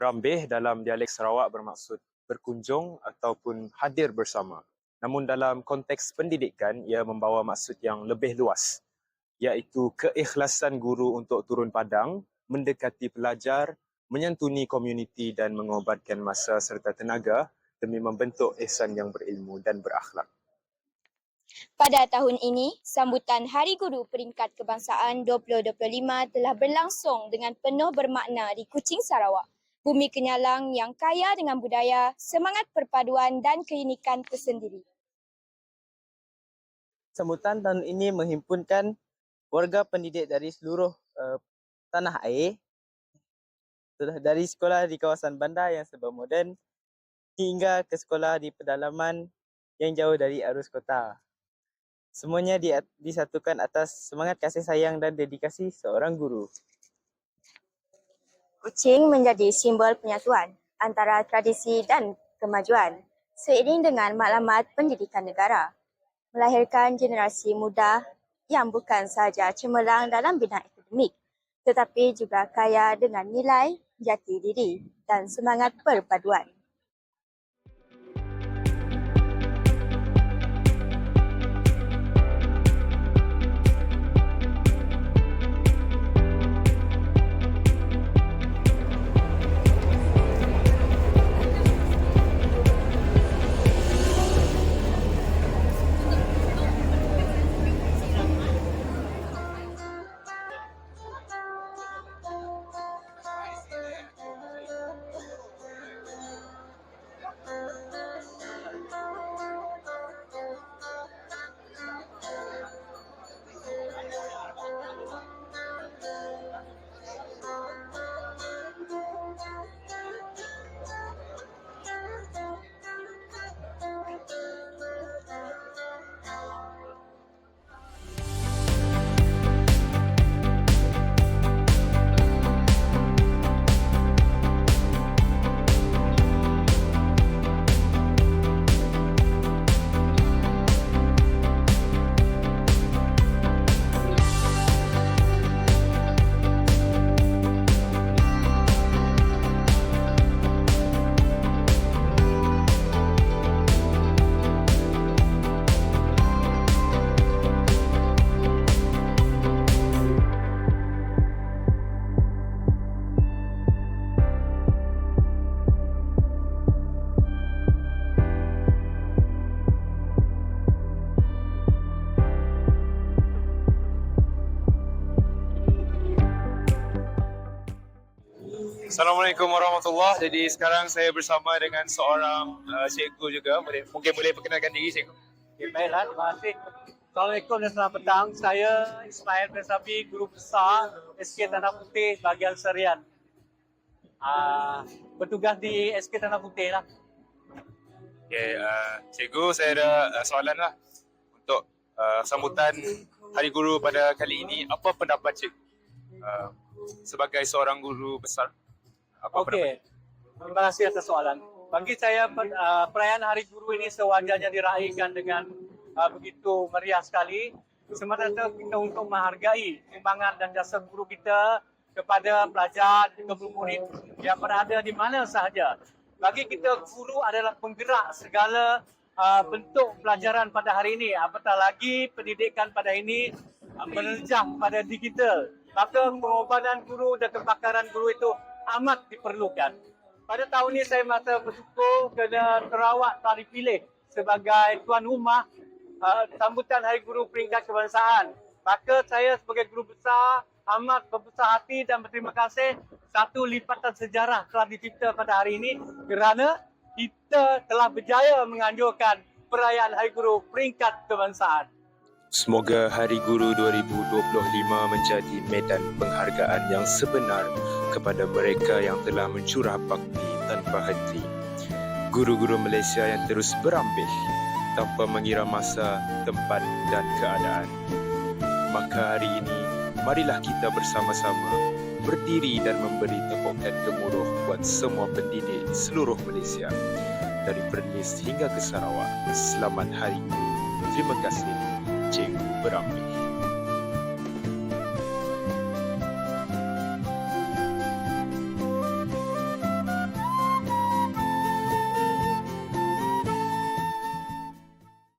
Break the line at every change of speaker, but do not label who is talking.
Berambih dalam dialek Sarawak bermaksud berkunjung ataupun hadir bersama. Namun dalam konteks pendidikan, ia membawa maksud yang lebih luas, iaitu keikhlasan guru untuk turun padang, mendekati pelajar, menyantuni komuniti dan mengobatkan masa serta tenaga demi membentuk ihsan yang berilmu dan berakhlak.
Pada tahun ini, sambutan Hari Guru Peringkat Kebangsaan 2025 telah berlangsung dengan penuh bermakna di Kuching, Sarawak. Bumi Kenyalang yang kaya dengan budaya, semangat perpaduan dan keunikan tersendiri.
Sambutan tahun ini menghimpunkan warga pendidik dari seluruh uh, tanah air sudah dari sekolah di kawasan bandar yang serba moden hingga ke sekolah di pedalaman yang jauh dari arus kota. Semuanya di, disatukan atas semangat kasih sayang dan dedikasi seorang guru.
Kuching menjadi simbol penyatuan antara tradisi dan kemajuan seiring dengan maklumat pendidikan negara. Melahirkan generasi muda yang bukan sahaja cemerlang dalam bidang akademik tetapi juga kaya dengan nilai, jati diri dan semangat perpaduan.
Assalamualaikum warahmatullahi Jadi sekarang saya bersama dengan seorang uh, cikgu juga. Boleh, mungkin boleh perkenalkan diri cikgu.
Okay, baiklah, terima kasih. Assalamualaikum dan selamat petang. Saya Ismail bin Sabi, Guru Besar SK Tanah Putih bahagian Serian. Uh, bertugas di SK Tanah Putih lah.
Okay, uh, cikgu saya ada uh, soalan lah untuk uh, sambutan Hari Guru pada kali ini. Apa pendapat cikgu uh, sebagai seorang guru besar?
Okey, terima kasih atas soalan. Bagi saya, uh, perayaan Hari Guru ini sewajarnya diraikan dengan uh, begitu meriah sekali. Semata-mata kita untuk menghargai sumbangan dan jasa guru kita kepada pelajar dan murid yang berada di mana sahaja. Bagi kita, guru adalah penggerak segala uh, bentuk pelajaran pada hari ini. Apatah lagi pendidikan pada ini uh, menelejah pada digital. Maka pengorbanan guru dan kebakaran guru itu amat diperlukan. Pada tahun ini saya merasa bersyukur kerana Sarawak telah dipilih sebagai tuan rumah uh, sambutan Hari Guru Peringkat Kebangsaan. Maka saya sebagai guru besar amat berbesar hati dan berterima kasih satu lipatan sejarah telah dicipta pada hari ini kerana kita telah berjaya menganjurkan perayaan Hari Guru Peringkat Kebangsaan.
Semoga Hari Guru 2025 menjadi medan penghargaan yang sebenar kepada mereka yang telah mencurah bakti tanpa henti. Guru-guru Malaysia yang terus berambih tanpa mengira masa, tempat dan keadaan. Maka hari ini, marilah kita bersama-sama berdiri dan memberi tepukan gemuruh buat semua pendidik di seluruh Malaysia. Dari Perlis hingga ke Sarawak. Selamat Hari Guru. Terima kasih. Cikgu Berambil.